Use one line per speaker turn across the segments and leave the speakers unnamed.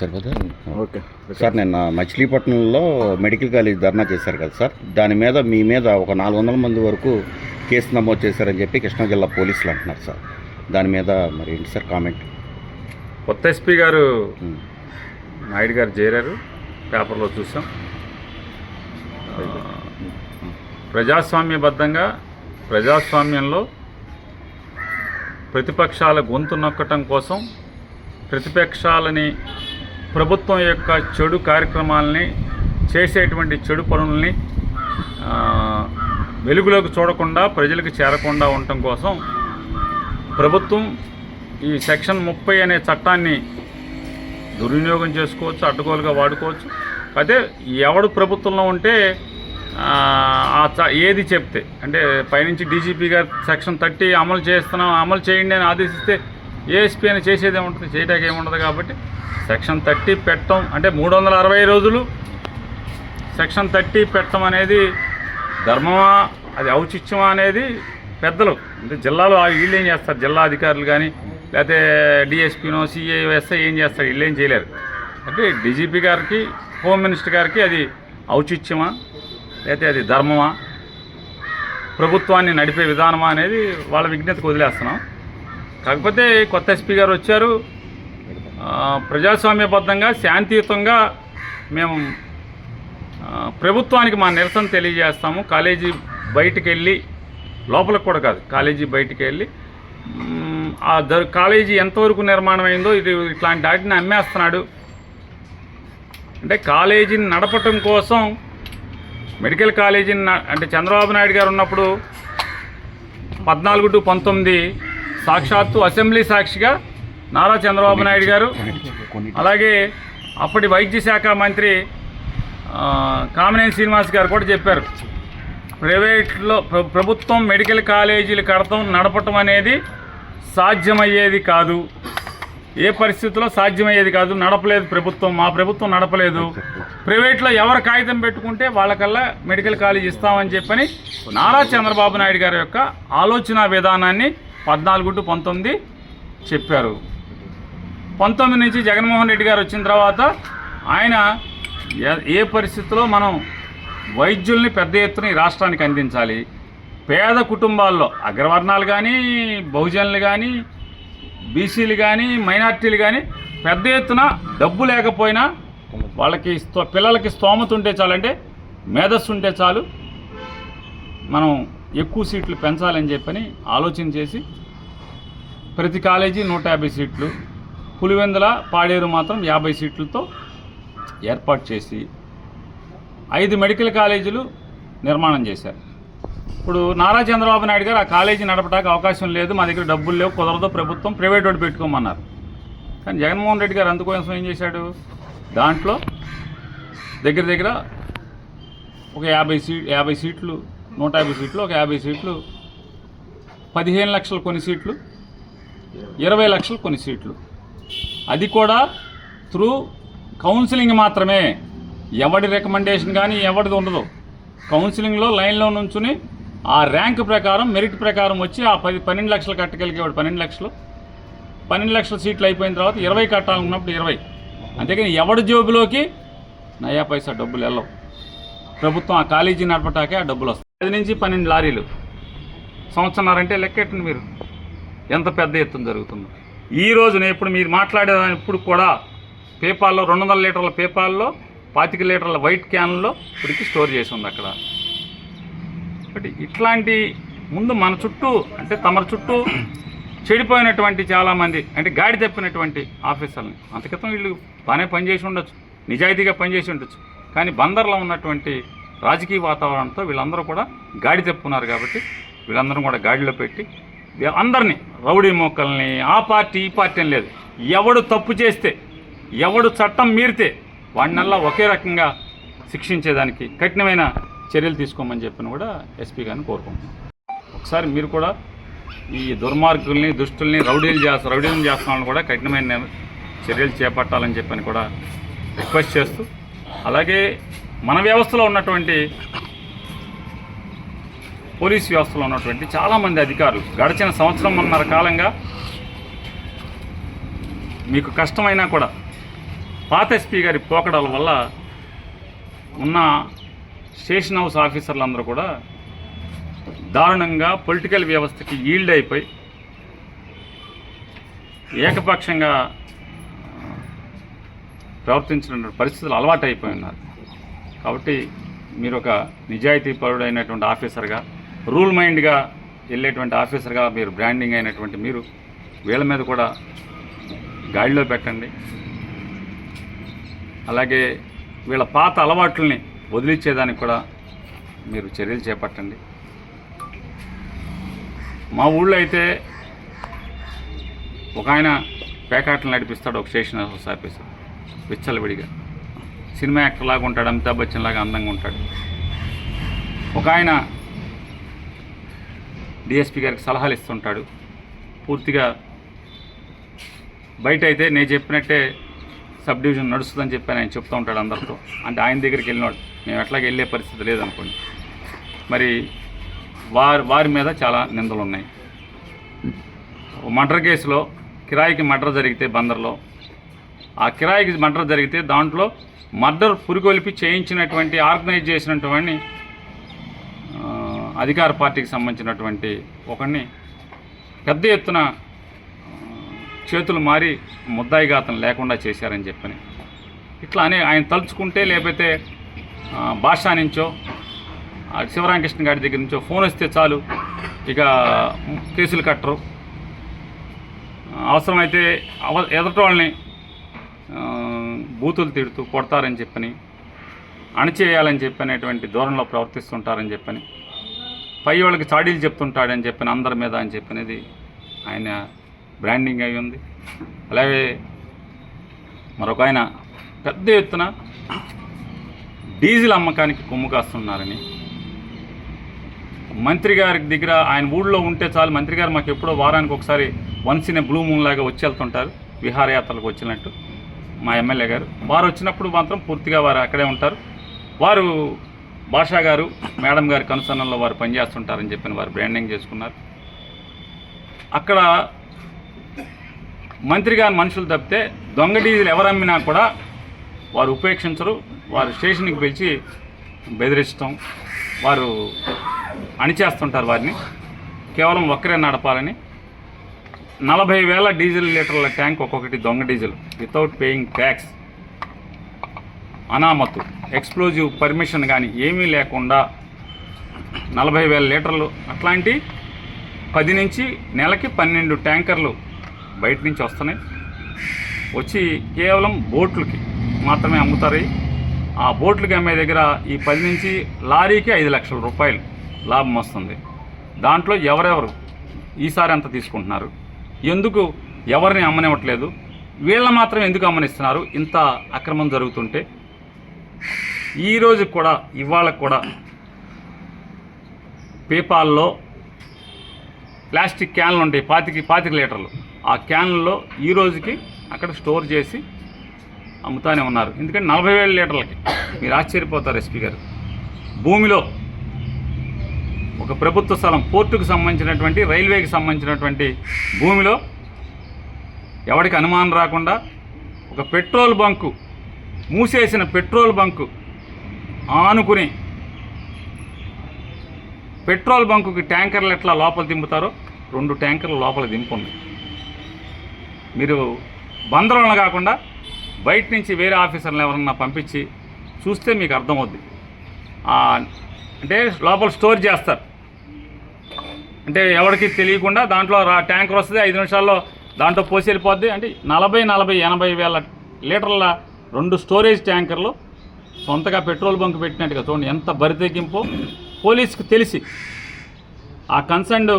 సరిపోతా
okay.
Sir నిన్న మచిలీపట్నంలో medical college ధర్నా చేశారు కదా సార్. దాని మీద మీ మీద ఒక నాలుగు వందల మంది వరకు కేసు నమోదు చేశారని చెప్పి కృష్ణా జిల్లా పోలీసులు అంటున్నారు సార్. దాని మీద మరి ఏంటి సార్ కామెంట్?
కొత్త ఎస్పీ గారు నాయుడు గారు చేరారు. పేపర్లో చూసాం. ప్రజాస్వామ్యబద్ధంగా ప్రజాస్వామ్యంలో ప్రతిపక్షాల గొంతు నొక్కటం కోసం ప్రతిపక్షాలని ప్రభుత్వం యొక్క చెడు కార్యక్రమాలని చేసేటువంటి చెడు పనుల్ని వెలుగులోకి చూడకుండా ప్రజలకు చేరకుండా ఉండటం కోసం ప్రభుత్వం ఈ సెక్షన్ ముప్పై అనే చట్టాన్ని దుర్వినియోగం చేసుకోవచ్చు అడ్డగోలుగా వాడుకోవచ్చు. అయితే ఎవడు ప్రభుత్వంలో ఉంటే ఆ, ఆ చ- ఏది చెప్తే అంటే పైనుంచి డీజీపీ గారు సెక్షన్ థర్టీ అమలు చేస్తున్నాం అమలు చేయండి అని ఆదేశిస్తే ఏఎస్పీ అని చేసేది ఏముంటుంది? చేయటానికి ఏముండదు కాబట్టి సెక్షన్ థర్టీ పెట్టడం అంటే మూడు వందల అరవై రోజులు సెక్షన్ థర్టీ పెట్టడం అనేది ధర్మమా? అది ఔచిత్యమా అనేది పెద్దలు. అంటే జిల్లాలో వీళ్ళు ఏం చేస్తారు? జిల్లా అధికారులు కానీ లేకపోతే డిఎస్పీనో సిఏఎస్ఐ ఏం చేస్తారు? వీళ్ళు ఏం చేయలేరు. అంటే డీజీపీ గారికి హోమ్ మినిస్టర్ గారికి అది ఔచిత్యమా? లేకపోతే అది ధర్మమా? ప్రభుత్వాన్ని నడిపే విధానమా అనేది వాళ్ళ విజ్ఞతకు వదిలేస్తున్నాం. కాకపోతే కొత్త ఎస్పీ గారు వచ్చారు. ప్రజాస్వామ్యబద్ధంగా శాంతియుతంగా మేము ప్రభుత్వానికి మా నిరసన తెలియజేస్తాము. కాలేజీ బయటికి వెళ్ళి లోపలికి కూడా కాదు కాలేజీ బయటికి వెళ్ళి ఆ దర్ కాలేజీ ఎంతవరకు నిర్మాణం అయిందో ఇది ఇట్లాంటి వాటిని అమ్మేస్తున్నాడు. అంటే కాలేజీని నడపటం కోసం మెడికల్ కాలేజీని అంటే చంద్రబాబు నాయుడు గారు ఉన్నప్పుడు పద్నాలుగు టు పంతొమ్మిది సాక్షాత్తు అసెంబ్లీ సాక్షిగా నారా చంద్రబాబు నాయుడు గారు అలాగే అప్పటి వైద్య శాఖ మంత్రి కామినేని శ్రీనివాస్ గారు కూడా చెప్పారు. ప్రైవేట్లో ప్రభుత్వం మెడికల్ కాలేజీలు కడతం నడపటం అనేది సాధ్యమయ్యేది కాదు. ఏ పరిస్థితుల్లో సాధ్యమయ్యేది కాదు. నడపలేదు ప్రభుత్వం మా ప్రభుత్వం నడపలేదు. ప్రైవేట్లో ఎవరు కాగితం పెట్టుకుంటే వాళ్ళకల్లా మెడికల్ కాలేజ్ ఇస్తామని చెప్పని నారా చంద్రబాబు నాయుడు గారి యొక్క ఆలోచన విధానాన్ని పద్నాలుగు టు పంతొమ్మిది చెప్పారు. పంతొమ్మిది నుంచి జగన్మోహన్ రెడ్డి గారు వచ్చిన తర్వాత ఆయన ఏ- పరిస్థితిలో మనం వైద్యుల్ని పెద్ద ఎత్తున ఈ రాష్ట్రానికి అందించాలి. పేద కుటుంబాల్లో అగ్రవర్ణాలు కానీ బహుజనులు కానీ బీసీలు కానీ మైనార్టీలు కానీ పెద్ద ఎత్తున డబ్బు లేకపోయినా వాళ్ళకి పిల్లలకి స్తోమత ఉంటే చాలు అంటే మేధస్సు ఉంటే చాలు. మనం ఎక్కువ సీట్లు పెంచాలని చెప్పని ఆలోచన చేసి ప్రతి కాలేజీ నూట యాభై సీట్లు పులివెందుల పాడేరు మాత్రం యాభై సీట్లతో ఏర్పాటు చేసి ఐదు మెడికల్ కాలేజీలు నిర్మాణం చేశారు. ఇప్పుడు నారా చంద్రబాబు నాయుడు గారు ఆ కాలేజీ నడపడానికి అవకాశం లేదు మా దగ్గర డబ్బులు లేవు కుదరదు ప్రభుత్వం ప్రైవేట్ వాడు పెట్టుకోమన్నారు. కానీ జగన్మోహన్ రెడ్డి గారు అందుకోసం ఏం చేశాడు? దాంట్లో దగ్గర దగ్గర ఒక యాభై సీట్ యాభై సీట్లు నూట యాభై సీట్లు ఒక యాభై సీట్లు పదిహేను లక్షలు కొన్ని సీట్లు ఇరవై లక్షలు కొన్ని సీట్లు. అది కూడా త్రూ కౌన్సిలింగ్ మాత్రమే. ఎవడి రికమెండేషన్ కానీ ఎవరిది ఉండదు. కౌన్సిలింగ్లో లైన్లో నుంచుని ఆ ర్యాంక్ ప్రకారం మెరిట్ ప్రకారం వచ్చి ఆ పది పన్నెండు లక్షలు కట్టగలిగేవాడు పన్నెండు లక్షలు. పన్నెండు లక్షల సీట్లు అయిపోయిన తర్వాత ఇరవై కట్టాలనుకున్నప్పుడు ఇరవై. అంతేకాని ఎవడి జోబులోకి? నయా పైసా డబ్బులు వెళ్ళవు. ప్రభుత్వం ఆ కాలేజీ నడపటాకే ఆ డబ్బులు వస్తాయి. పది నుంచి పన్నెండు లారీలు. సంవత్సరాలంటే లెక్కెట్టండి మీరు? ఎంత పెద్ద ఎత్తున జరుగుతుంది. ఈ రోజున ఇప్పుడు మీరు మాట్లాడేదాని ఇప్పుడు కూడా పేపాల్లో రెండు వందల లీటర్ల పేపాల్లో పాతిక లీటర్ల వైట్ క్యాన్లో ఇప్పటికి స్టోర్ చేసి ఉంది అక్కడ. బట్ ఇట్లాంటి ముందు మన చుట్టూ అంటే తమ చుట్టూ చెడిపోయినటువంటి చాలామంది అంటే గాడి తప్పినటువంటి ఆఫీసర్ని అంతకితం వీళ్ళు బాగానే పనిచేసి ఉండొచ్చు నిజాయితీగా పనిచేసి ఉండొచ్చు. కానీ బందర్లో ఉన్నటువంటి రాజకీయ వాతావరణంతో వీళ్ళందరూ కూడా గాడి తెప్పున్నారు కాబట్టి వీళ్ళందరూ కూడా గాడిలో పెట్టి అందరినీ రౌడీ మొక్కల్ని ఆ పార్టీ ఈ పార్టీ అని లేదు. ఎవడు తప్పు చేస్తే ఎవడు చట్టం మీరితే వాడినల్లా ఒకే రకంగా శిక్షించేదానికి కఠినమైన చర్యలు తీసుకోమని చెప్పిన కూడా ఎస్పీ గారిని కోరుకుంటున్నాం. ఒకసారి మీరు కూడా ఈ దుర్మార్గుల్ని దుష్టుల్ని రౌడీలు చేస్తా రౌడీలు చేస్తున్న కూడా కఠినమైన చర్యలు చేపట్టాలని చెప్పని కూడా రిక్వెస్ట్ చేస్తూ అలాగే మన వ్యవస్థలో ఉన్నటువంటి పోలీస్ వ్యవస్థలో ఉన్నటువంటి చాలామంది అధికారులు గడిచిన సంవత్సరంన్నర కాలంగా మీకు కష్టమైనా కూడా పాత ఎస్పీ గారి పోకడాల వల్ల ఉన్న స్టేషన్ హౌస్ ఆఫీసర్లందరూ కూడా దారుణంగా పొలిటికల్ వ్యవస్థకి ఈల్డ్ అయిపోయి ఏకపక్షంగా ప్రవర్తించిన పరిస్థితులు అలవాటు అయిపోయి ఉన్నారు. కాబట్టి మీరు ఒక నిజాయితీ పరుడైనటువంటి ఆఫీసర్గా రూల్ మైండ్గా వెళ్ళేటువంటి ఆఫీసర్గా మీరు బ్రాండింగ్ అయినటువంటి మీరు వీళ్ళ మీద కూడా గాడిలో పెట్టండి. అలాగే వీళ్ళ పాత అలవాట్లని వదిలించేదానికి కూడా మీరు చర్యలు చేపట్టండి. మా ఊళ్ళో అయితే ఒక ఆయన పేకాటలు నడిపిస్తాడు ఒక స్టేషన్ హౌస్ ఆఫీసర్ విచ్చలవిడిగా సినిమా యాక్టర్ లాగా ఉంటాడు అమితాబ్ బచ్చన్ లాగా అందంగా ఉంటాడు. ఒక ఆయన డిఎస్పి గారికి సలహాలు ఇస్తుంటాడు. పూర్తిగా బయట అయితే నేను చెప్పినట్టే సబ్ డివిజన్ నడుస్తుందని చెప్పి ఆయన చెప్తూ ఉంటాడు అందరితో. అంటే ఆయన దగ్గరికి వెళ్ళినాడు. మేము ఎట్లాగ వెళ్ళే పరిస్థితి లేదనుకోండి. మరి వారి వారి మీద చాలా నిందలు ఉన్నాయి మర్డర్ కేసులో కిరాయికి మర్డర్ జరిగితే బందర్లో ఆ కిరాయికి మర్డర్ జరిగితే దాంట్లో మర్డర్ పురికొల్పి చేయించినటువంటి ఆర్గనైజ్ చేసినటువంటి అధికార పార్టీకి సంబంధించినటువంటి ఒకరిని పెద్ద ఎత్తున చేతులు మారి ముద్దాయిఘాతం లేకుండా చేశారని చెప్పని. ఇట్లా అనే ఆయన తలుచుకుంటే లేకపోతే భాషా నుంచో శివరామకృష్ణ గారి దగ్గర నుంచో ఫోన్ వస్తే చాలు ఇక కేసులు కట్టరు. అవసరమైతే అవ ఎదటి వాళ్ళని బూతులు తిడుతూ కొడతారని చెప్పని అణచివేయాలని చెప్పనేటువంటి ధోరణిలో ప్రవర్తిస్తుంటారని చెప్పని పై వాళ్ళకి చాడీలు చెప్తుంటాడని చెప్పని అందరి మీద అని చెప్పనేది ఆయన బ్రాండింగ్ అయి ఉంది. అలాగే మరొక ఆయన పెద్ద ఎత్తున డీజిల్ అమ్మకానికి కొమ్ము కాస్తున్నారని. మంత్రి గారి దగ్గర ఆయన ఊళ్ళో ఉంటే చాలు మంత్రి గారు మాకు ఎప్పుడో వారానికి ఒకసారి once in a blue moon లాగా వచ్చి వెళ్తుంటారు విహారయాత్రలకు వచ్చినట్టు. మా ఎమ్మెల్యే గారు. వారు వచ్చినప్పుడు మాత్రం పూర్తిగా వారు అక్కడే ఉంటారు. వారు భాషా గారు మేడం గారి కనుసరణలో వారు పనిచేస్తుంటారని చెప్పిన వారు బ్రాండింగ్ చేసుకున్నారు. అక్కడ మంత్రి గారి మనుషులు తప్పితే దొంగ డీజిల్ ఎవరు అమ్మినా కూడా వారు ఉపేక్షించరు. వారు స్టేషన్కి పిలిచి బెదిరించడం వారు అణిచేస్తుంటారు వారిని. కేవలం ఒక్కరే నడపాలని నలభై వేల డీజిల్ లీటర్ల ట్యాంక్ ఒక్కొక్కటి దొంగ డీజిల్ వితౌట్ పేయింగ్ ట్యాక్స్ అనామతు ఎక్స్ప్లోజివ్ పర్మిషన్ కానీ ఏమీ లేకుండా నలభై వేల లీటర్లు అట్లాంటి పది నుంచి నెలకి పన్నెండు ట్యాంకర్లు బయట నుంచి వస్తున్నాయి. వచ్చి కేవలం బోట్లకి మాత్రమే అమ్ముతారు. ఆ బోట్లకి అమ్మే దగ్గర ఈ పది నుంచి లారీకి ఐదు లక్షల రూపాయలు లాభం వస్తుంది. దాంట్లో ఎవరెవరు ఈసారి ఎంత తీసుకుంటున్నారు? ఎందుకు ఎవరిని అమ్మనివ్వట్లేదు? వీళ్ళ మాత్రం ఎందుకు అమ్మనిస్తున్నారు? ఇంత అక్రమం జరుగుతుంటే? ఈ రోజు కూడా ఇవాళ కూడా పేపాల్లో ప్లాస్టిక్ క్యాన్లు ఉంటాయి పాతికి పాతిక లీటర్లు. ఆ క్యాన్లలో ఈ రోజుకి అక్కడ స్టోర్ చేసి అమ్ముతానే ఉన్నారు. ఎందుకంటే నలభై వేల లీటర్లకి. మీరు ఆశ్చర్యపోతారు ఎస్పీ గారు. భూమిలో ఒక ప్రభుత్వ స్థలం పోర్టుకు సంబంధించినటువంటి రైల్వేకి సంబంధించినటువంటి భూమిలో ఎవరికి అనుమానం రాకుండా ఒక పెట్రోల్ బంకు మూసేసిన పెట్రోల్ బంకు ఆనుకుని పెట్రోల్ బంకుకి ట్యాంకర్లు ఎట్లా లోపల దింపుతారో రెండు ట్యాంకర్లు లోపల దింపండి. మీరు బందరులను కాకుండా బయట నుంచి వేరే ఆఫీసర్లు ఎవరన్నా పంపించి చూస్తే మీకు అర్థమవుద్ది. అంటే లోపల స్టోర్ చేస్తారు. అంటే ఎవరికి తెలియకుండా దాంట్లో రా ట్యాంకర్ వస్తుంది ఐదు నిమిషాల్లో దాంట్లో పోసి వెళ్ళిపోద్ది. అంటే నలభై నలభై ఎనభై వేల లీటర్ల రెండు స్టోరేజ్ ట్యాంకర్లు సొంతగా పెట్రోల్ బంక్ పెట్టినట్టుగా చూడండి ఎంత బరితెగింపో పోలీసుకు తెలిసి ఆ కన్సర్న్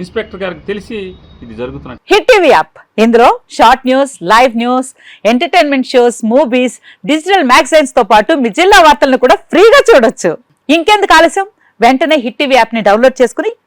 ఇన్స్పెక్టర్ గారికి తెలిసి ఇది జరుగుతున్నట్టు.
Hit TV app. ఇందులో short news live news entertainment shows movies digital మ్యాగజైన్స్తో పాటు మీ జిల్లా వార్తలను కూడా ఫ్రీగా చూడొచ్చు. ఇంకెందుకు ఆలస్యం? వెంటనే హిట్ టీవీ యాప్ని డౌన్లోడ్ చేసుకుని